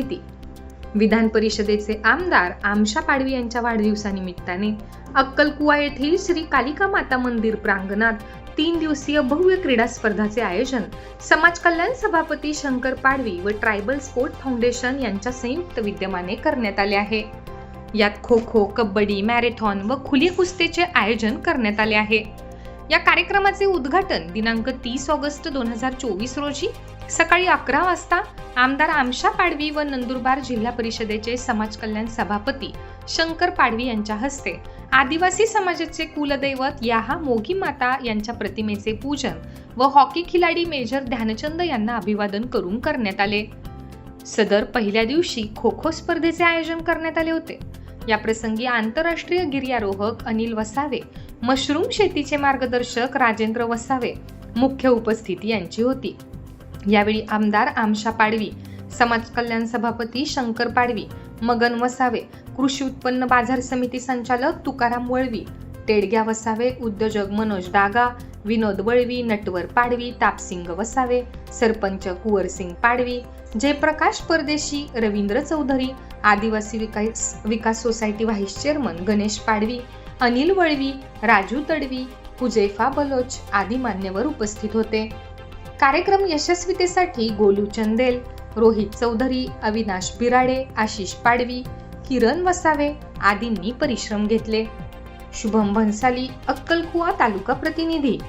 माहिती विधान परिषदेचे आमदार आमशा पाडवी यांच्या वाढदिवसानिमित्ताने अक्कलकुवा येथील श्री कालिका माता मंदिर प्रांगणात तीन दिवसीय भव्य क्रीडा स्पर्धाचे आयोजन समाज कल्याण सभापती शंकर पाडवी व ट्रायबल स्पोर्ट फाउंडेशन यांच्या संयुक्त विद्यमाने करण्यात आले आहे. यात खो खो कबड्डी मॅरेथॉन व खुली कुस्तीचे आयोजन करण्यात आले आहे. या कार्यक्रमाचे उद्घाटन दिनांक तीस ऑगस्ट दोन हजार चोवीस रोजी सकाळी अकरा वाजता आमदार आमशा पाडवी व नंदुरबार जिल्हा परिषदेचे समाज कल्याण सभापती शंकर पाडवी यांच्या हस्ते आदिवासी समाजाचे कुलदैवत याहा मोगी माता यांच्या प्रतिमेचे पूजन व हॉकी खिलाडी मेजर ध्यानचंद यांना अभिवादन करून करण्यात आले. सदर पहिल्या दिवशी खो खो स्पर्धेचे आयोजन करण्यात आले होते. या प्रसंगी आंतरराष्ट्रीय गिर्यारोहक अनिल वसावे मशरूम शेतीचे मार्गदर्शक राजेंद्र वसावे मुख्य उपस्थिती यांची होती. यावेळी आमदार आमशा पाडवी समाज कल्याण सभापती शंकर पाडवी मगन वसावे कृषी उत्पन्न बाजार समिती संचालक तुकाराम वळवी टेडग्या वसावे उद्योजक मनोज डागा विनोद Valvi Natwar Padvi तापसिंग Vasave sarpanch Kuwar Singh Padvi Jayaprakash Pardeshi Ravindra Chaudhari Adivasi Vikas Vikas society vice chairman Ganesh Padvi Anil Valvi Raju Tadvi Huzaifa Baloch आदी मान्यवर उपस्थित होते. कार्यक्रम यशस्वीतेसाठी गोलू चंदेल रोहित चौधरी अविनाश बिराडे आशिष पाडवी किरण वसावे आदींनी परिश्रम घेतले. शुभम भन्साली अक्कलकुवा तालुका प्रतिनिधी।